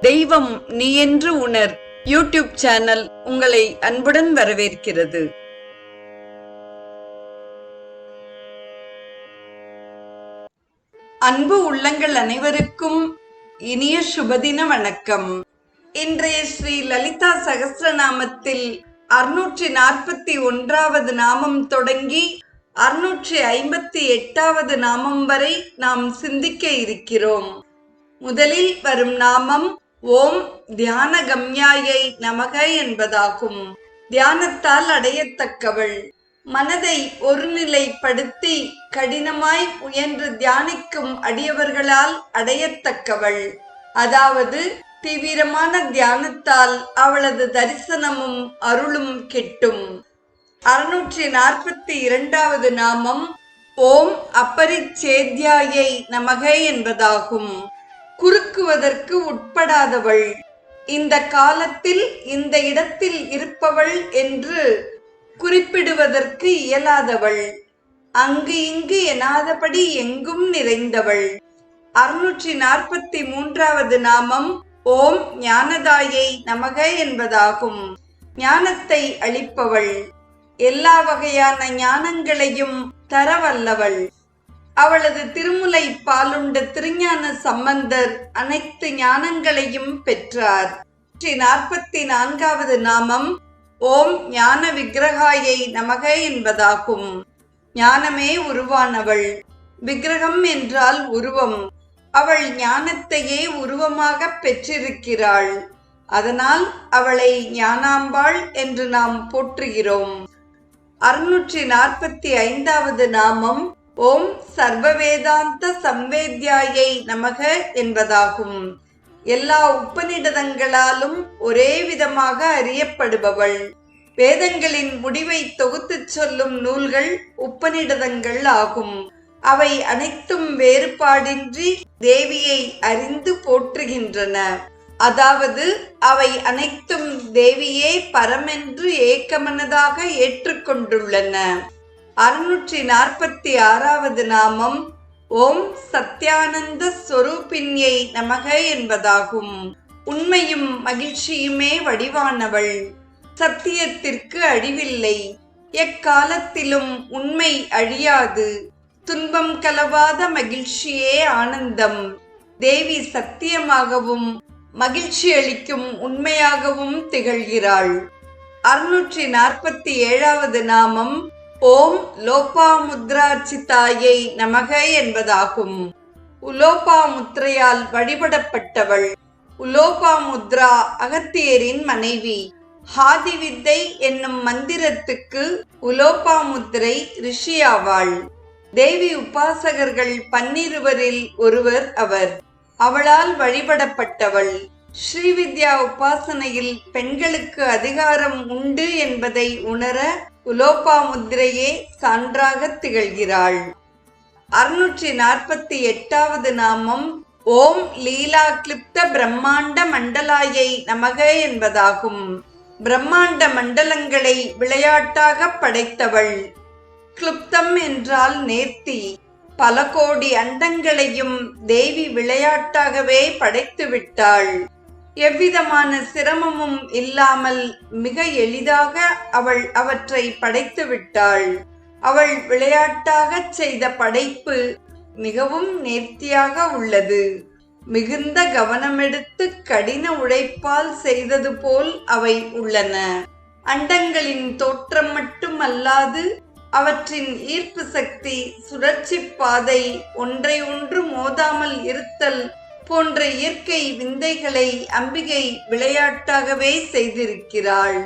தெய்வம் நீ என்று உணர். யூடியூப் சேனல் உங்களை அன்புடன் வரவேற்கிறது. அன்பு உள்ளங்கள் அனைவருக்கும் இனிய சுபதின வணக்கம். இன்றைய ஸ்ரீ லலிதா சகசிரநாமத்தில் அறுநூற்றி நாற்பத்தி ஒன்றாவது நாமம் தொடங்கி அறுநூற்றி ஐம்பத்தி எட்டாவது நாமம் வரை நாம் சிந்திக்க இருக்கிறோம். முதலில் வரும் நாமம் ஓம் தியான கம்யாயை நமக என்பதாகும். தியானத்தால் அடையத்தக்கவள். மனதை ஒருநிலைப்படுத்தி கடினமாய் முயன்று தியானிக்கும் அடியவர்களால் அடையத்தக்கவள். அதாவது தீவிரமான தியானத்தால் அவளது தரிசனமும் அருளும் கெட்டும். அறுநூற்றி நாற்பத்தி இரண்டாவது நாமம் ஓம் அப்பரிச்சேத்யாயை நமக என்பதாகும். குறுக்குவதற்கு உட்படாதவள். இந்த காலத்தில் இந்த இடத்தில் இருப்பவள் என்று குறிப்பிடுவதற்கு இயலாதவள். அங்கு இங்கு எனாதபடி எங்கும் நிறைந்தவள். அறுநூற்றி நாற்பத்தி மூன்றாவது நாமம் ஓம் ஞானதாயை நமக என்பதாகும். ஞானத்தை அளிப்பவள். எல்லா வகையான ஞானங்களையும் தரவல்லவள். அவளது திருமுலை பாலுண்ட திருஞான சம்பந்தர் அனைத்து ஞானங்களையும் பெற்றார். நாற்பத்தி நான்காவது நாமம் ஓம் ஞான விக்கிரகாயை நமக என்பதாகும். ஞானமே உருவானவள். விக்கிரகம் என்றால் உருவம். அவள் ஞானத்தையே உருவமாக பெற்றிருக்கிறாள். அதனால் அவளை ஞானாம்பாள் என்று நாம் போற்றுகிறோம். அறுநூற்றி நாற்பத்தி ஐந்தாவது நாமம் ஓம் சர்வவேதாந்த சம்வேத்யாயை நமக என்பதாகும். எல்லா உபநிடதங்களாலும் ஒரே விதமாக அறியப்படுபவள். வேதங்களின் முடிவை தொகுத்துச் சொல்லும் நூல்கள் உப்பநிடதங்கள் ஆகும். அவை அனைத்தும் வேறுபாடின்றி தேவியை அறிந்து போற்றுகின்றன. அதாவது அவை அனைத்தும் தேவியே பரமென்று ஏக்கமனதாக ஏற்றுக்கொண்டுள்ளன. அறுநூற்றி நாற்பத்தி ஆறாவது நாமம் ஓம் சத்யானந்த ஸ்வரூபின்யை நமக என்பதாகும். உண்மையும் மகிழ்ச்சியுமே வடிவானவள். சத்தியத்திற்கு அழிவில்லை. எக்காலத்திலும் உண்மை அழியாது. துன்பம் கலவாத மகிழ்ச்சியே ஆனந்தம். தேவி சத்தியமாகவும் மகிழ்ச்சி அளிக்கும் உண்மையாகவும் திகழ்கிறாள். அறுநூற்றி நாற்பத்தி ஏழாவது நாமம் ஓம் லோபாமுத்ராச்சிதாயை நமக என்பதாகும். உலோபாமுத்ரையால் வழிபடப்பட்டவள். உலோபாமுத்ரா அகத்தியரின் மனைவி. ஹாதி வித்தை என்னும் மந்திரத்துக்கு உலோபாமுத்திரை ரிஷியாவாள். தேவி உபாசகர்கள் பன்னிருவரில் ஒருவர் அவர். அவளால் வழிபடப்பட்டவள். ஸ்ரீவித்யா உபாசனையில் பெண்களுக்கு அதிகாரம் உண்டு என்பதை உணர உலோபாமுத்திரையே சான்றாக திகழ்கிறாள். அறுநூற்றி நாற்பத்தி எட்டாவது நாமம் ஓம் லீலா கிளிப்த பிரம்மாண்ட மண்டலாயை நமக என்பதாகும். பிரம்மாண்ட மண்டலங்களை விளையாட்டாக படைத்தவள். கிளுப்தம் என்றால் நேர்த்தி. பல கோடி அண்டங்களையும் தேவி விளையாட்டாகவே படைத்து விட்டாள் எவ்விதமான சிரமமும் இல்லாமல் மிக எளிதாக அவள் அவற்றை படைத்து விட்டாள். அவள் விளையாட்டாகச் செய்த படைப்பு மிகவும் நேர்த்தியாக உள்ளது. மிகுந்த கவனமெடுத்து கடின உழைப்பால் செய்தது போல் அவை உள்ளன. அண்டங்களின் தோற்றம் மட்டுமல்லாது அவற்றின் ஈர்ப்பு சக்தி சுழற்சி பாதை ஒன்றை ஒன்று மோதாமல் இருத்தல் போன்ற இயற்கை விந்தைகளை அம்பிகை விளையாட்டாகவே செய்திருக்கிறாள்.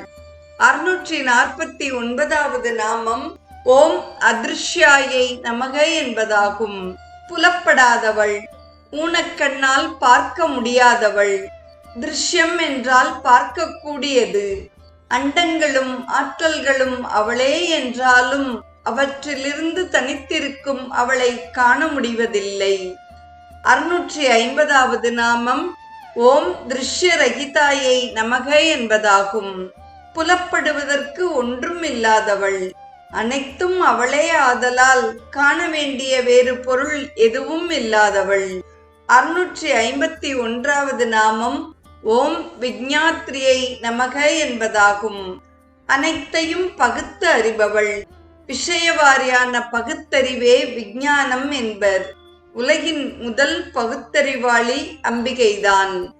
அறுநூற்றி நாற்பத்தி ஒன்பதாவது நாமம் ஓம் அதிர்ஷ்யாயை நமக என்பதாகும். புலப்படாதவள் ஊனக்கண்ணால் பார்க்க முடியாதவள் திருஷ்யம் என்றால் பார்க்கக்கூடியது. அண்டங்களும் ஆற்றல்களும் அவளே என்றாலும் அவற்றிலிருந்து தனித்திருக்கும் அவளை காண முடிவதில்லை. அறுநூற்றி ஐம்பதாவது நாமம் ஓம் திருஷ்ய ரகிதாயை நமக என்பதாகும். புலப்படுவதற்கு ஒன்றும் இல்லாதவள் அனைத்தும் அவளே ஆதலால் காண வேண்டிய வேறு பொருள் எதுவும் இல்லாதவள். அறுநூற்றி ஐம்பத்தி ஒன்றாவது நாமம் ஓம் விக்ஞாத்ரியை நமக என்பதாகும். அனைத்தையும் பகுத்து அறிபவள். விஷயவாரியான பகுத்தறிவே விஞ்ஞானம் என்பர். உலகின் முதல் பகுத்தறிவாளி அம்பிகைதான்.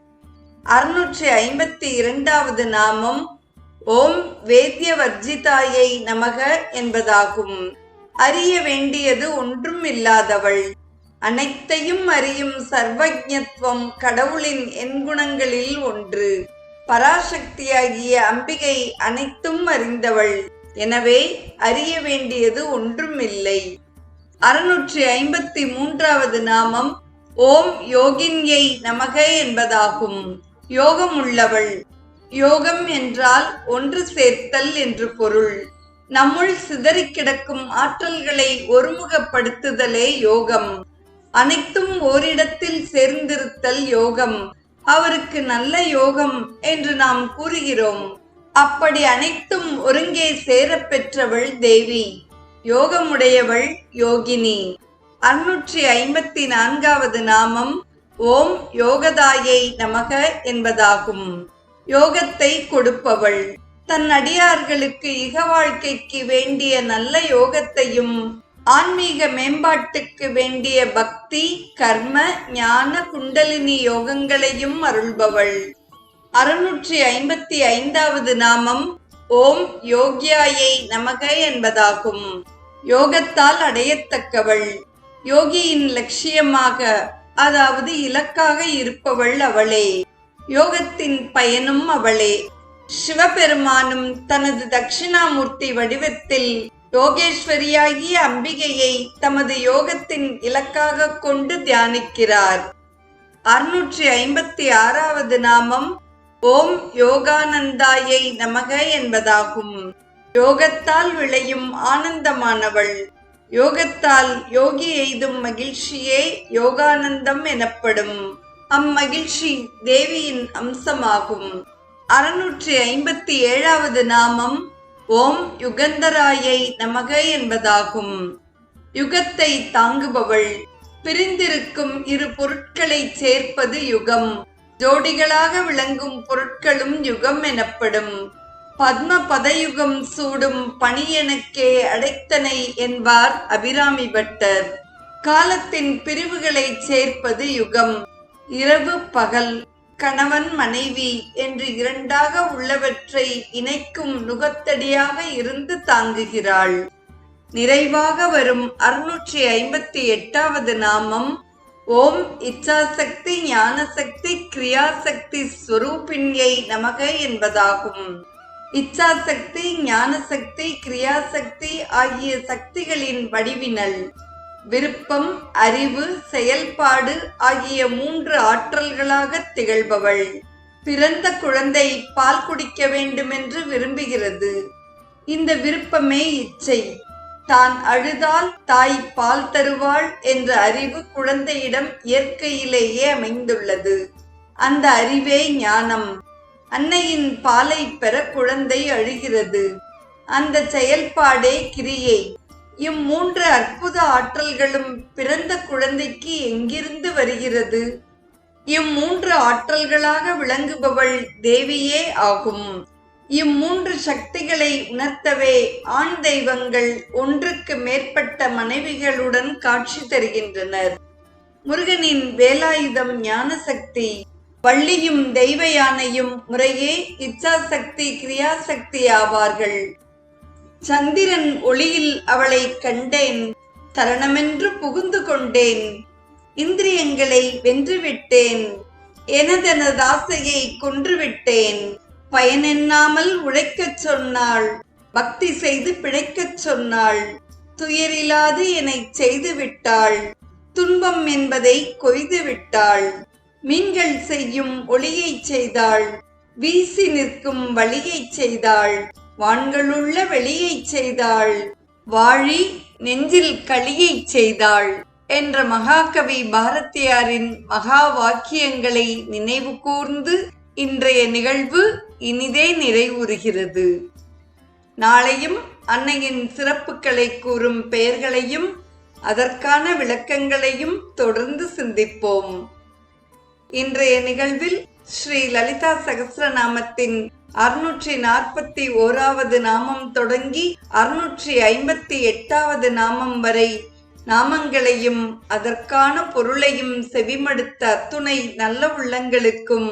அறுநூற்றி ஐம்பத்தி இரண்டாவது நாமம் ஓம் வேத்திய வர்ஜிதாயை நமக என்பதாகும். அறிய வேண்டியது ஒன்றும் இல்லாதவள். அனைத்தையும் அறியும் சர்வஜத்துவம் கடவுளின் எண்குணங்களில் ஒன்று. பராசக்தியாகிய அம்பிகை அனைத்தும் அறிந்தவள். எனவே அறிய வேண்டியது ஒன்றுமில்லை அறுநூற்றி ஐம்பத்தி மூன்றாவது நாமம் ஓம் யோகின்யை நமக என்பதாகும். யோகம் உள்ளவள் யோகம் என்றால் ஒன்று சேர்த்தல் என்று பொருள். நம்முள் சிதறி கிடக்கும் ஆற்றல்களை ஒருமுகப்படுத்துதலே யோகம். அனைத்தும் ஓரிடத்தில் சேர்ந்திருத்தல் யோகம். அவருக்கு நல்ல யோகம் என்று நாம் கூறுகிறோம். அப்படி அனைத்தும் ஒருங்கே சேரப் பெற்றவள் தேவி. யோகமுடையவள் யோகினி. அறுநூற்றி ஐம்பத்தி நான்காவது நாமம் ஓம் யோகதாயை நமக என்பதாகும். யோகத்தை கொடுப்பவள். தன் அடியார்களுக்கு இக வாழ்க்கைக்கு வேண்டிய நல்ல யோகத்தையும் ஆன்மீக மேம்பாட்டுக்கு வேண்டிய பக்தி கர்ம ஞான குண்டலினி யோகங்களையும் அருள்பவள். அறுநூற்றி ஐம்பத்தி ஐந்தாவது நாமம் ஓம் யோகியாயை நமக என்பதாகும். யோகத்தால் அடையத்தக்கவள். யோகியின் லட்சியமாக அதாவது இலக்காக இருப்பவள் அவளே. யோகத்தின் பயனும் அவளே. சிவபெருமானும் தனது தட்சிணாமூர்த்தி வடிவத்தில் யோகேஸ்வரியாகிய அம்பிகையை தமது யோகத்தின் இலக்காக கொண்டு தியானிக்கிறார். அறுநூற்றி ஐம்பத்தி ஆறாவது நாமம் ஓம் யோகானந்தாயை நமக என்பதாகும். யோகத்தால் விளையும் ஆனந்தமானவள். யோகத்தால் யோகி எய்தும் மகிழ்ச்சியே யோகானந்தம் எனப்படும். அம்மகிழ்ச்சி தேவியின் அம்சமாகும். அறுநூற்றி ஐம்பத்தி ஏழாவது நாமம் ஓம் யுகந்தராயை நமக என்பதாகும். யுகத்தை தாங்குபவள். பிரிந்திருக்கும் இரு பொருட்களை சேர்ப்பது யுகம். ஜோடிகளாக விளங்கும் பொருட்களும் யுகம் எனப்படும். பத்ம பதயுகம் சூடும் பணியெனக்கே அடைத்தனை என்பார் அபிராமி பட்டர். காலத்தின் பிரிவுகளை சேர்ப்பது யுகம். இரவு பகல் கணவன் மனைவி என்று இரண்டாக உள்ளவற்றை இணைக்கும் நுகத்தடியாக இருந்து தாங்குகிறாள். நிறைவாக வரும் அறுநூற்றி ஐம்பத்தி எட்டாவது நாமம் ஓம் இச்சாசக்தி ஞானசக்தி கிரியாசக்தி ஸ்வரூபிணியை நமக என்பதாகும். இச்சாசக்தி ஞானசக்தி கிரியாசக்தி ஆகிய சக்திகளின் வடிவினல் விருப்பம் அறிவு செயல்பாடு ஆகிய மூன்று ஆற்றல்களாக திகழ்பவள். பிறந்த குழந்தை பால் குடிக்க வேண்டுமென்று விரும்புகிறது. இந்த விருப்பமே இச்சை. தான் அழுதால் தாய் பால் தருவாள் என்ற அறிவு குழந்தையிடம் இயற்கையிலேயே அமைந்துள்ளது. அந்த அறிவே ஞானம். அன்னையின் பாலை பெற குழந்தை அழுகிறது. அந்த செயல்பாடே கிரியை. இம்மூன்று அற்புத ஆற்றல்களும் பிறந்த குழந்தைக்கு எங்கிருந்து வருகிறது? இம்மூன்று ஆற்றல்களாக விளங்குபவள் தேவியே ஆகும். இம்மூன்று சக்திகளை உணர்த்தவே ஆண் தெய்வங்கள் ஒன்றுக்கு மேற்பட்ட மனைவிகளுடன் காட்சி தருகின்றனர். முருகனின் வேலாயுதம் ஞானசக்தி வள்ளியும் தெய்வ யானையும் முறையே இச்சாசக்தி கிரியாசக்தி ஆவார்கள். சந்திரன் ஒளியில் அவளை கண்டேன் தரணமென்று புகுந்து கொண்டேன். இந்திரியங்களை வென்றுவிட்டேன் எனதனதாசையை கொன்றுவிட்டேன். பயனெண்ணாமல் உழைக்கச் சொன்னாள். பக்தி செய்து பிழைக்கச் சொன்னாள். துயரில்லாது என்னை செய்து விட்டாள். துன்பம் என்பதை கொய்து விட்டாள். மீன்கள் செய்யும் ஒளியைச் செய்தாள். வீசி நிற்கும் வழியைச் செய்தாள். வான்களுள்ள வெளியைச் செய்தாள். வாழி நெஞ்சில் களியைச் செய்தாள். என்ற மகாகவி பாரதியாரின் மகா வாக்கியங்களை நினைவு கூர்ந்து இன்றைய நிகழ்வு இனிதே நிறைவுறுகிறது. நாளையும் அன்னையின் சிறப்புகளை கூறும் பெயர்களையும் அதற்கான விளக்கங்களையும் தொடர்ந்து சிந்திப்போம். இன்றைய நிகழ்வில் ஸ்ரீ லலிதா சகசிரநாமத்தின் அறுநூற்றி நாற்பத்தி ஓராவது நாமம் தொடங்கி அறுநூற்றி ஐம்பத்தி எட்டாவது நாமம் வரை நாமங்களையும் அதற்கான பொருளையும் செவிமடுத்த அத்துணை நல்ல உள்ளங்களுக்கும்